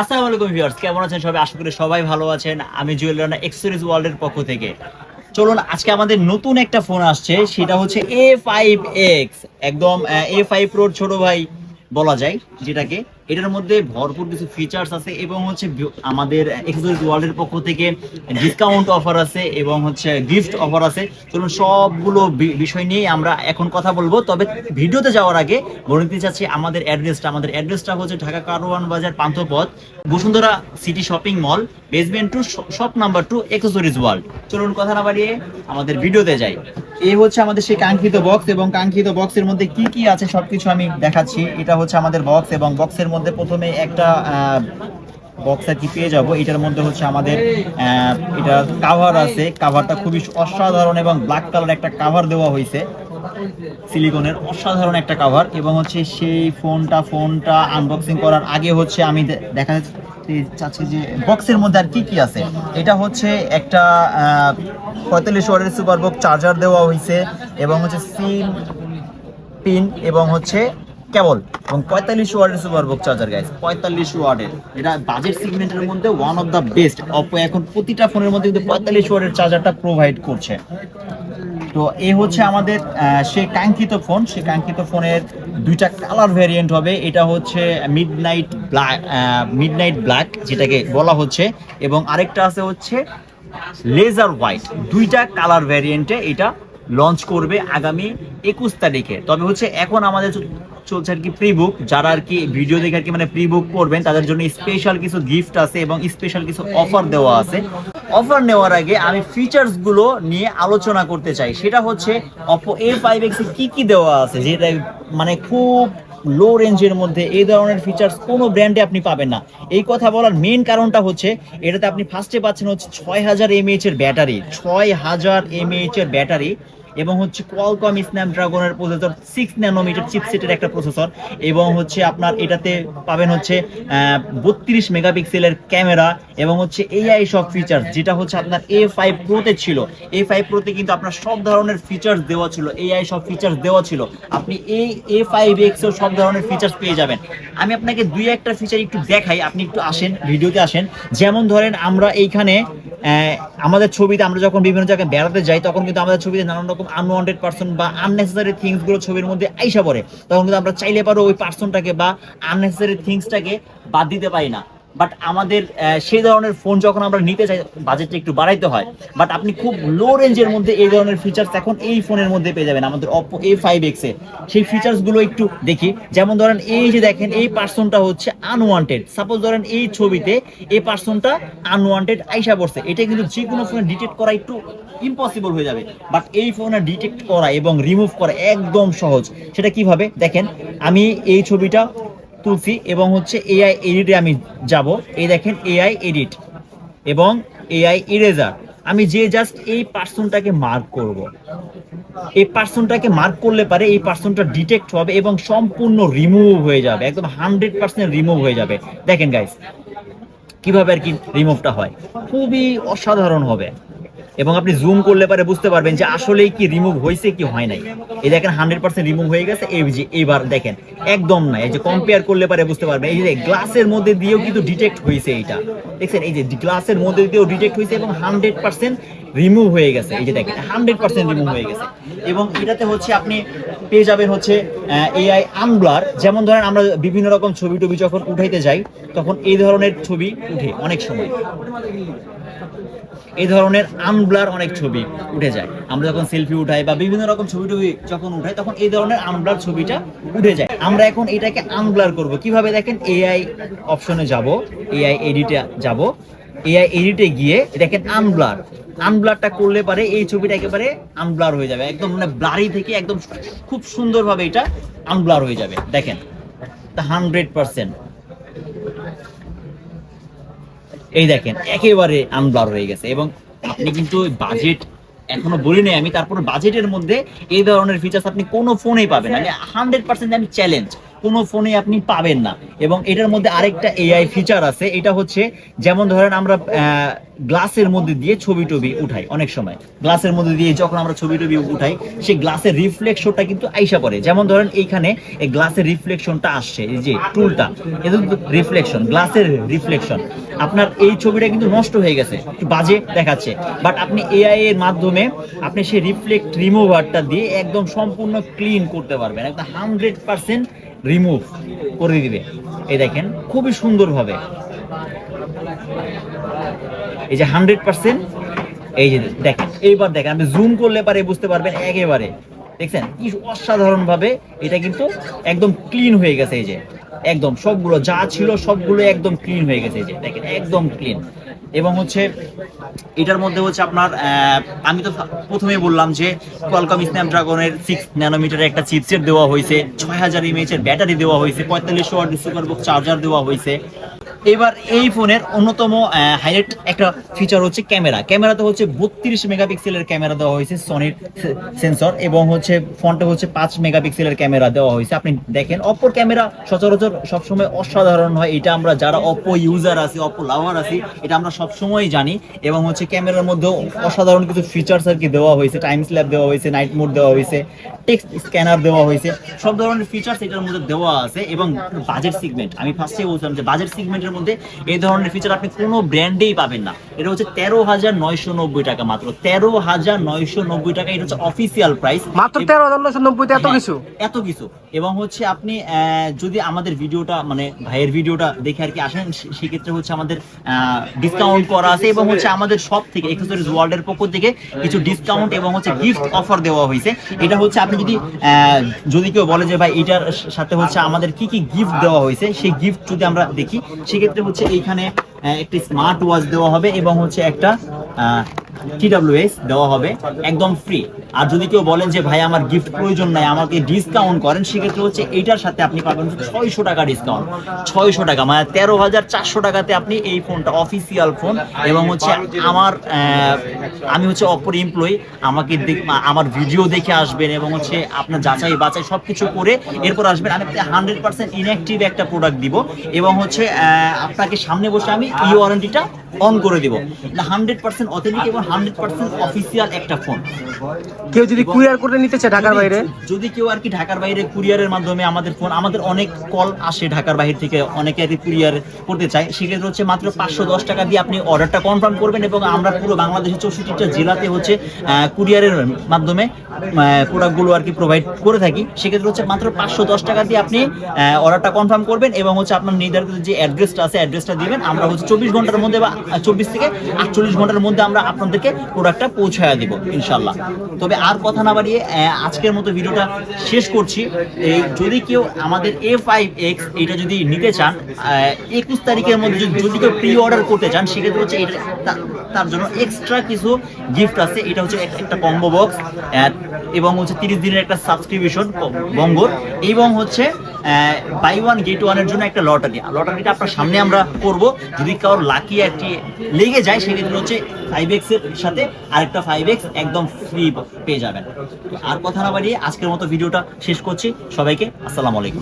আসসালামু আলাইকুম ভিউয়ার্স, কেমন আছেন সবাই? আশা করি সবাই ভালো আছেন। আমি জুয়েল রানা এক্সপিরিয়েন্স ওয়ার্ল্ডের পক্ষ থেকে। চলুন, আজকে আমাদের নতুন একটা ফোন আসছে, সেটা হচ্ছে এ ফাইভ এক্স একদম এ ফাইভ প্রোর ছোট ভাই বলা যায়, যেটাকে এটার মধ্যে ভরপুর কিছু ফিচার্স আছে এবং হচ্ছে আমাদের এক্সপিরিয়েন্স ওয়ার্ল্ডের পক্ষ থেকে ডিসকাউন্ট অফার আছে এবং হচ্ছে গিফট অফার আছে। চলুন সবগুলো বিষয় নিয়ে আমরা এখন কথা বলব। তবে ভিডিওতে যাওয়ার আগে বলে দিতে চাচ্ছি আমাদের অ্যাড্রেসটা আমাদের অ্যাড্রেসটা হচ্ছে Dhaka Karwan Bazar Panthapath, Bashundhara city shopping mall basement two shop number two accessories world চলুন কথা না বাড়িয়ে আমাদের ভিডিওতে যাই। এই হচ্ছে আমাদের সেই কাঙ্ক্ষিত বক্স এবং কাঙ্ক্ষিত বক্সের মধ্যে কি কি আছে সবকিছু আমি দেখাচ্ছি। এটা হচ্ছে আমাদের বক্স এবং বক্সের মধ্যে প্রথমে একটা বক্স আর কি পেয়ে যাব। এটার মধ্যে হচ্ছে আমাদের এটা কাভার আছে। কাভারটা খুবই অসাধারণ এবং ব্ল্যাক কালার একটা কাভার দেওয়া হয়েছে। সিলিকনের অসাধারণ একটা কাভার এবং হচ্ছে সেই ফোনটা ফোনটা আনবক্সিং করার আগে হচ্ছে আমি দেখা চাচ্ছি যে বক্সের মধ্যে আর কি কি আছে? এটা হচ্ছে একটা পঁয়তাল্লিশ ওয়ার্ডের সুপার বক্স চার্জার দেওয়া হয়েছে এবং হচ্ছে সিম পিন এবং হচ্ছে কেবল এবং পঁয়তাল্লিশ ওয়ার্ডের সুপার বক্স চার্জার গাইস পঁয়তাল্লিশ ওয়ার্ডের। এটা বাজেট সেগমেন্টের মধ্যে one of the best Oppo এখন প্রতিটা ফোনের মধ্যে কিন্তু পঁয়তাল্লিশ ওয়ার্ডের চার্জারটা প্রোভাইড করছে। তো এই হচ্ছে আমাদের সে কাঙ্ক্ষিত ফোন সেই কাঙ্ক্ষিত ফোনের দুইটা কালার ভ্যারিয়েন্ট হবে। এটা হচ্ছে midnight black midnight black যেটাকে বলা হচ্ছে। এবং আরেকটা আছে হচ্ছে লেজার হোয়াইট দুইটা কালার ভ্যারিয়েন্টে এটা লঞ্চ করবে আগামী একুশ তারিখে। তবে হচ্ছে এখন আমাদের চলছে আর কি প্রি বুক যারা আর কি ভিডিও দেখে আর কি মানে প্রি বুক করবেন, তাদের জন্য স্পেশাল কিছু গিফট আছে এবং স্পেশাল কিছু অফার দেওয়া আছে। অফার নেওয়ার আগে আমি ফিচার্সগুলো নিয়ে আলোচনা করতে চাই। সেটা হচ্ছে অপো এ ফাইভ এক্স কি কি দেওয়া আছে? যেটা মানে খুব লো রেঞ্জের মধ্যে এই ধরনের ফিচার্স কোনো ব্র্যান্ডে আপনি পাবেন না। এই কথা বলার মেন কারণটা হচ্ছে, এটাতে আপনি ফার্স্টে পাচ্ছেন হচ্ছে ছয় হাজার এমএইচ এর ব্যাটারি ছয় হাজার এমএইচ এর ব্যাটারি এবং হচ্ছে কোয়ালকম স্ন্যাপড্রাগনের প্রসেসর সিক্স ন্যানোমিটার চিপসেটের একটা প্রসেসর এবং হচ্ছে আপনার এটাতে পাবেন হচ্ছে বত্রিশ মেগাপিক্সেলের ক্যামেরা এবং হচ্ছে এআই সব ফিচার্স যেটা হচ্ছে আপনার এ ফাইভ প্রোতে ছিল। এ ফাইভ প্রোতে কিন্তু আপনার সব ধরনের ফিচার্স দেওয়া ছিল এআই সব ফিচার্স দেওয়া ছিল। আপনি এই এ ফাইভ এক্সেও সব ধরনের ফিচার্স পেয়ে যাবেন। আমি আপনাকে দুই একটা ফিচার একটু দেখাই, আপনি একটু আসেন ভিডিওতে আসেন। যেমন ধরেন আমরা এইখানে আমাদের ছবিতে আমরা যখন বিভিন্ন জায়গায় বেড়াতে যাই, তখন কিন্তু আমাদের ছবিতে নানান রকম আনওয়ান্টেড পার্সন বা আননেসেসারি থিংসগুলো ছবির মধ্যে আইসা পড়ে। তখন কিন্তু আমরা চাইলে পারো ওই পার্সনটাকে বা আননেসেসারি থিংসটাকে বাদ দিতে পারি না। বাট আমাদের সেই ধরনের ফোন যখন আমরা নিতে চাই বাজেটটা একটু বাড়াইতে হয়। বাট আপনি খুব লো রেঞ্জের মধ্যে এই ধরনের ফিচার্স এখন এই ফোনের মধ্যে পেয়ে যাবেন, আমাদের অপো এ ফাইভ এক্স এ। সেই ফিচার্সগুলো একটু দেখি। যেমন ধরেন, এই যে দেখেন, এই পার্সনটা হচ্ছে আনওয়ান্টেড সাপোজ ধরেন, এই ছবিতে এই পার্সনটা আনওয়ান্টেড আইসা পড়ছে। এটা কিন্তু যে কোনো ফোনে ডিটেক্ট করা একটু ইম্পসিবল হয়ে যাবে। বাট এই ফোনে ডিটেক্ট করা এবং রিমুভ করা একদম সহজ। সেটা কীভাবে? দেখেন, আমি এই ছবিটা তুলছি এবং হচ্ছে এআই এডিটে আমি যাব। এই দেখেন এআই এডিট এবং এআই ইরেজার আমি যে জাস্ট এই পার্সনটাকে মার্ক করব। এই পার্সনটাকে মার্ক করলে পারে এই পার্সনটা ডিটেক্ট হবে এবং সম্পূর্ণ রিমুভ হয়ে যাবে। একদম হান্ড্রেড পার্সেন্ট রিমুভ হয়ে যাবে। দেখেন গাইস কীভাবে আর কি রিমুভটা হয়? খুবই অসাধারণ হবে। এবং আপনি জুম করলে পারে বুঝতে পারবেন যে আসলেই কি রিমুভ হয়েছে কি হয় নাই। এই দেখেন হান্ড্রেড পার্সেন্ট রিমুভ হয়ে গেছে, এই যে এবার দেখেন, একদম নাই এই যে কম্পেয়ার করলে পারে বুঝতে পারবেন, এই যে গ্লাসের মধ্যে দিয়েও কিন্তু ডিটেক্ট হয়েছে এইটা দেখছেন, এই যে গ্লাসের মধ্যে দিয়েও ডিটেক্ট হয়েছে এবং হান্ড্রেড পার্সেন্ট রিমুভ হয়ে গেছে এই যে দেখেন হান্ড্রেড পার্সেন্ট রিমুভ হয়ে গেছে। এবং এটাতে হচ্ছে আপনি পেয়ে যাবেন হচ্ছে এআই আনব্লার যেমন ধরেন আমরা বিভিন্ন রকম ছবি টবি যখন উঠাইতে যাই তখন এই ধরনের ছবি উঠে অনেক সময়। এই ধরনের আনব্লার অনেক ছবি উঠে যায়। আমরা যখন সেলফি উঠাই বা বিভিন্ন রকম ছবি টবি যখন উঠাই তখন এই ধরনের আনব্লার ছবিটা উঠে যায়। আমরা এখন এটাকে আনব্লার করব। কীভাবে দেখেন? এআই অপশনে যাব এআই এডিটে যাব। এআই এডিটে গিয়ে দেখেন আনব্লার আনব্লারটা করলে পারে, এই ছবিটা একেবারে আনব্লার হয়ে যাবে। একদম মানে ব্লারি থেকে একদম খুব সুন্দরভাবে এটা আনব্লার হয়ে যাবে। দেখেন হান্ড্রেড পার্সেন্ট এই দেখেন, একেবারে আনব্লার হয়ে গেছে। এবং আপনি কিন্তু বাজেট এখনও বলি নাই আমি, তারপর বাজেটের মধ্যে এই ধরনের ফিচার্স আপনি কোনো ফোনেই পাবেন হান্ড্রেড পার্সেন্ট আমি চ্যালেঞ্জ কোনো ফোনে আপনি পাবেন না। এবং এটার মধ্যে আরেকটা এআই ফিচার আছে। এটা হচ্ছে, যেমন ধরেন আমরা গ্লাসের মধ্যে দিয়ে ছবি টবি উঠাই অনেক সময়। গ্লাসের মধ্যে দিয়ে যখন আমরা ছবি টবি উঠাই, সেই গ্লাসের রিফ্লেকশনটা কিন্তু আইসা পড়ে। যেমন ধরেন এইখানে এই গ্লাসের রিফ্লেকশনটা আসছে, এই যে টুলটা এটা রিফ্লেকশন গ্লাসের রিফ্লেকশন আপনার এই ছবিটা কিন্তু নষ্ট হয়ে গেছে, একটু বাজে দেখাচ্ছে। বাট আপনি এআই এর মাধ্যমে আপনি সেই রিফ্লেক্ট রিমুভারটা দিয়ে একদম সম্পূর্ণ ক্লিন করতে পারবেন। একদম হান্ড্রেড পার্সেন্ট রিমুভ করে দিবে। এই দেখেন, খুবই সুন্দরভাবে। এই যে হান্ড্রেড পার্সেন্ট, এই যে দেখেন, এইবার দেখেন, আপনি জুম করলে পারে বুঝতে পারবেন একেবারে। দেখছেন, কি অসাধারণভাবে এটা কিন্তু একদম ক্লিন হয়ে গেছে এই যে। একদম, সবগুলো যা ছিল সবগুলো একদম ক্লিন হয়ে গেছে যে, দেখেন, একদম ক্লিন এবং হচ্ছে, এটার মধ্যে হচ্ছে আপনার আমি তো প্রথমে বললাম যে কোয়ালকম স্ন্যাপড্রাগনের সিক্স ন্যানোমিটারের একটা চিপসেট দেওয়া হয়েছে, ছয় হাজার এমএইচ এর ব্যাটারি দেওয়া হয়েছে, পঁয়তাল্লিশ ওয়াট সুপার বুক চার্জার দেওয়া হয়েছে। এবার এই ফোনের অন্যতম হাইলাইট একটা ফিচার হচ্ছে ক্যামেরা। ক্যামেরাতে হচ্ছে বত্রিশ মেগাপিক্সেলের ক্যামেরা দেওয়া হয়েছে সনির সেন্সর এবং হচ্ছে ফোনটা হচ্ছে পাঁচ মেগাপিক্সেলের ক্যামেরা দেওয়া হয়েছে। আপনি দেখেন অপর ক্যামেরা সচরাচর সবসময় অসাধারণ হয়। এটা আমরা যারা অপো ইউজার আছি অপো লাভার আছি, এটা আমরা সবসময় জানি। এবং হচ্ছে ক্যামেরার মধ্যেও অসাধারণ কিছু ফিচার্স আর কি দেওয়া হয়েছে। টাইম স্ল্যাপ দেওয়া হয়েছে নাইট মোড দেওয়া হয়েছে টেক্সট স্ক্যানার দেওয়া হয়েছে। সব ধরনের ফিচার্স এটার মধ্যে দেওয়া আছে এবং বাজেট সিগমেন্ট আমি ফার্স্টে বলছিলাম যে বাজেট সিগমেন্টের মধ্যে এই ধরনের ফিচার আপনি কোনো ব্র্যান্ডেই পাবেন না। এটা হচ্ছে তেরো হাজার নয়শো নব্বই টাকা মাত্র। তেরো হাজার নয়শো নব্বই টাকা এটা হচ্ছে অফিসিয়াল প্রাইস মাত্র তেরো হাজার নশো নব্বইতে এত হ্যাঁ, কিছু? এত কিছু। এবং হচ্ছে আপনি যদি আমাদের ভিডিওটা মানে ভাইয়ের ভিডিওটা দেখে আর কি আসেন সেক্ষেত্রে হচ্ছে আমাদের ডিসকাউন্ট করা আছে এবং হচ্ছে আমাদের সব থেকে এক্সেসরিজ ওয়ার্ল্ড এর পক্ষ থেকে কিছু ডিসকাউন্ট এবং হচ্ছে গিফট অফার দেওয়া হয়েছে। এটা হচ্ছে আপনি যদি যদি কেউ বলে যে ভাই এটার সাথে হচ্ছে আমাদের কি কি গিফট দেওয়া হয়েছে সেই গিফট যদি আমরা দেখি সেক্ষেত্রে হচ্ছে এইখানে একটি স্মার্ট ওয়াচ দেওয়া হবে এবং হচ্ছে একটা টিডাব্লিউএস দেওয়া হবে, একদম ফ্রি আর যদি কেউ বলেন যে, ভাই, আমার গিফট প্রয়োজন নাই, আমাকে ডিসকাউন্ট করেন, সেক্ষেত্রে হচ্ছে এইটার সাথে আপনি পাবেন ছয়শো টাকা ডিসকাউন্ট ছয়শো টাকা মানে তেরো হাজার চারশো টাকাতে আপনি এই ফোনটা অফিসিয়াল ফোন এবং হচ্ছে আমার আমি হচ্ছে অপর এমপ্লয়ি আমাকে আমার ভিডিও দেখে আসবেন এবং হচ্ছে আপনার যাচাই বাছাই সব কিছু করে এরপর আসবেন। আমি হান্ড্রেড পার্সেন্ট ইনঅ্যাক্টিভ একটা প্রোডাক্ট দিব এবং হচ্ছে আপনাকে সামনে বসে আমি ই ওয়ারেন্টিটা অন করে দিব। হান্ড্রেড পার্সেন্ট অথেন্টিক এবং হান্ড্রেড পার্সেন্ট অফিসিয়াল একটা ফোন কেউ যদি কুরিয়ার করে নিতে চায় ঢাকার বাইরে? যদি কেউ আর কি ঢাকার বাইরে কুরিয়ারের মাধ্যমে আমাদের ফোন আমাদের অনেক কল আসে ঢাকার বাইরে থেকে অনেকে আর কি কুরিয়ার করতে চায় সেক্ষেত্রে হচ্ছে মাত্র পাঁচশো দশ টাকা দিয়ে আপনি অর্ডারটা কনফার্ম করবেন এবং আমরা পুরো বাংলাদেশের চৌষট্টিটা জেলাতে হচ্ছে কুরিয়ারের মাধ্যমে প্রোডাক্টগুলো আর কি প্রোভাইড করে থাকি। সেক্ষেত্রে হচ্ছে মাত্র পাঁচশো দশ টাকা দিয়ে আপনি অর্ডারটা কনফার্ম করবেন এবং হচ্ছে আপনার নির্ধারিত যে অ্যাড্রেসটা আছে অ্যাড্রেসটা দিবেন আমরা হচ্ছে চব্বিশ ঘণ্টার মধ্যে বা চব্বিশ থেকে আটচল্লিশ ঘণ্টার মধ্যে আমরা আপনাদেরকে প্রোডাক্টটা পৌঁছায় দিব ইনশাল্লাহ তবে আর কথা না বাড়িয়ে আজকের মতো ভিডিওটা শেষ করছি। এই যদি কেউ আমাদের এ ফাইভ এক্স এটা যদি নিতে চান একুশ তারিখের মধ্যে যদি- কেউ প্রি অর্ডার করতে চান, সেক্ষেত্রে হচ্ছে এটা তার জন্য এক্সট্রা কিছু গিফট আছে। এটা হচ্ছে একটা কম্বো বক্স এবং হচ্ছে তিরিশ দিনের একটা সাবস্ক্রিপশন বঙ্গর, এবং হচ্ছে বাই ওয়ান গেট ওয়ানের জন্য একটা লটারি লটারিটা আপনার সামনে আমরা করব। যদি কারোর লাকি একটি লেগে যায়, সেক্ষেত্রে হচ্ছে ফাইভ এক্সের সাথে আরেকটা ফাইভ এক্স একদম ফ্রি পেয়ে যাবেন। আর কথা না বাড়িয়ে আজকের মতো ভিডিওটা শেষ করছি। সবাইকে আসসালামু আলাইকুম।